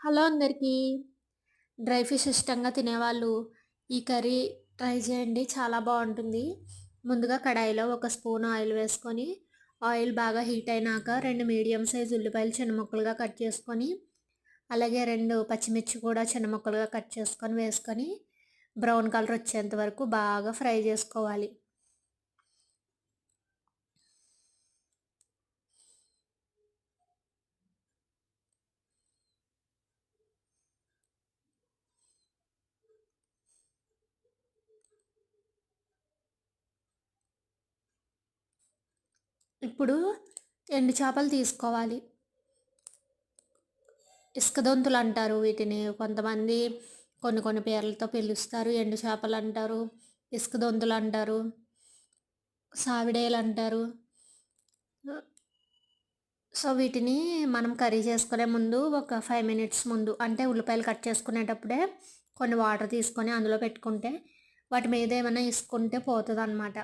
Hello అందరికీ. Dry fish ఇష్టంగా తినేవాళ్ళు ఈ కర్రీ ట్రై చేయండి చాలా బాగుంటుంది. ముందుగా కడాయిలో ఒక స్పూన్ ఆయిల్ వేసుకొని ఆయిల్ బాగా హీట్ అయినాక రెండు మీడియం సైజ్ ఉల్లిపాయలు చిన్న ముక్కలుగా కట్ చేసుకొని అలాగే రెండు పచ్చిమిర్చి కూడా చిన్న ముక్కలుగా కట్ చేసుకొని వేసుకొని బ్రౌన్ కలర్ వచ్చేంత వరకు బాగా ఫ్రై చేసుకోవాలి. ఇప్పుడు ఎండు చేపలు తీసుకోవాలి. ఇసుకదొంతులు అంటారు వీటిని. కొంతమంది కొన్ని కొన్ని పేర్లతో పిలుస్తారు. ఎండు చేపలు అంటారు ఇసుక దొంతులు అంటారు సావిడేలు అంటారు. సో వీటిని మనం కర్రీ చేసుకునే ముందు ఒక ఫైవ్ మినిట్స్ ముందు అంటే ఉల్లిపాయలు కట్ చేసుకునేటప్పుడే కొన్ని వాటర్ తీసుకొని అందులో పెట్టుకుంటే వాటి మీద ఏమైనా ఇసుకుంటే పోతుంది అనమాట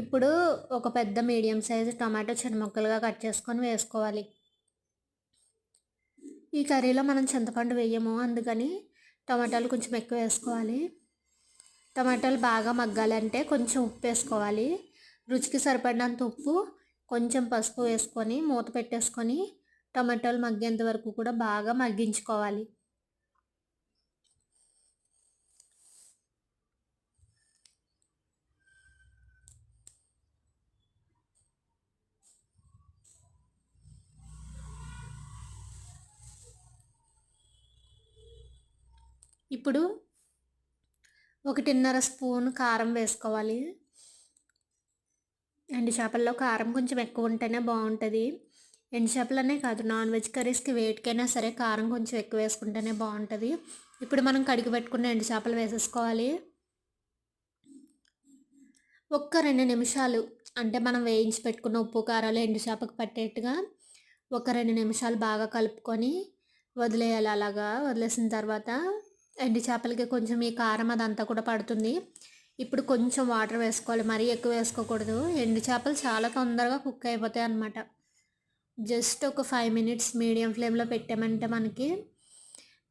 ఇప్పుడు ఒక పెద్ద మీడియం సైజు టమాటో చిన్న ముక్కలుగా కట్ చేసుకొని వేసుకోవాలి. ఈ కర్రీలో మనం చింతపండు వేయము అందుకని టమాటాలు కొంచెం ఎక్కువ వేసుకోవాలి. టమాటాలు బాగా మగ్గాలంటే కొంచెం ఉప్పు వేసుకోవాలి. రుచికి సరిపడినంత ఉప్పు కొంచెం పసుపు వేసుకొని మూత పెట్టేసుకొని టమాటాలు మగ్గేంత వరకు కూడా బాగా మగ్గించుకోవాలి. ఇప్పుడు ఒకటిన్నర స్పూన్ కారం వేసుకోవాలి. ఎండు చేపల్లో కారం కొంచెం ఎక్కువ ఉంటేనే బాగుంటుంది. ఎండు చేపలనే కాదు నాన్ వెజ్ కర్రీస్కి వేటికైనా సరే కారం కొంచెం ఎక్కువ వేసుకుంటేనే బాగుంటుంది. ఇప్పుడు మనం కడిగి పెట్టుకున్న ఎండు చేపలు వేసేసుకోవాలి. ఒక్క రెండు నిమిషాలు అంటే మనం వేయించి పెట్టుకున్న ఉప్పు కారాలు ఎండు చేపకు పట్టేట్టుగా ఒక రెండు నిమిషాలు బాగా కలుపుకొని వదిలేయాలి. అలాగా వదిలేసిన తర్వాత ఎండి చేపలకి కొంచెం ఈ కారం అదంతా కూడా పడుతుంది. ఇప్పుడు కొంచెం వాటర్ వేసుకోవాలి. మరీ ఎక్కువ వేసుకోకూడదు. ఎండు చేపలు చాలా తొందరగా కుక్ అయిపోతాయి అన్నమాట. జస్ట్ ఒక ఫైవ్ మినిట్స్ మీడియం ఫ్లేమ్లో పెట్టామంటే మనకి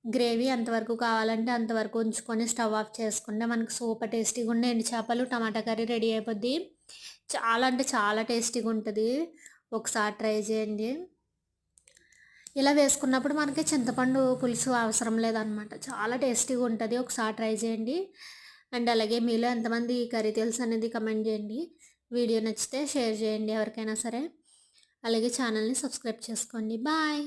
గ్రేవీ ఎంతవరకు కావాలంటే అంతవరకు ఉంచుకొని స్టవ్ ఆఫ్ చేసుకుంటే మనకి సూపర్ టేస్టీగా ఉండే ఎండు చేపలు టమాటా కర్రీ రెడీ అయిపోద్ది. చాలా అంటే చాలా టేస్టీగా ఉంటుంది. ఒకసారి ట్రై చేయండి. ఇలా వేసుకున్నప్పుడు మనకి చింతపండు పులుసు అవసరం లేదనమాట చాలా టేస్టీగా ఉంటుంది. ఒకసారి ట్రై చేయండి. అండ్ అలాగే మీలో ఎంతమంది కర్రీ తెలుసు అనేది కమెంట్ చేయండి. వీడియో నచ్చితే షేర్ చేయండి ఎవరికైనా సరే. అలాగే ఛానల్ని సబ్స్క్రైబ్ చేసుకోండి. బాయ్!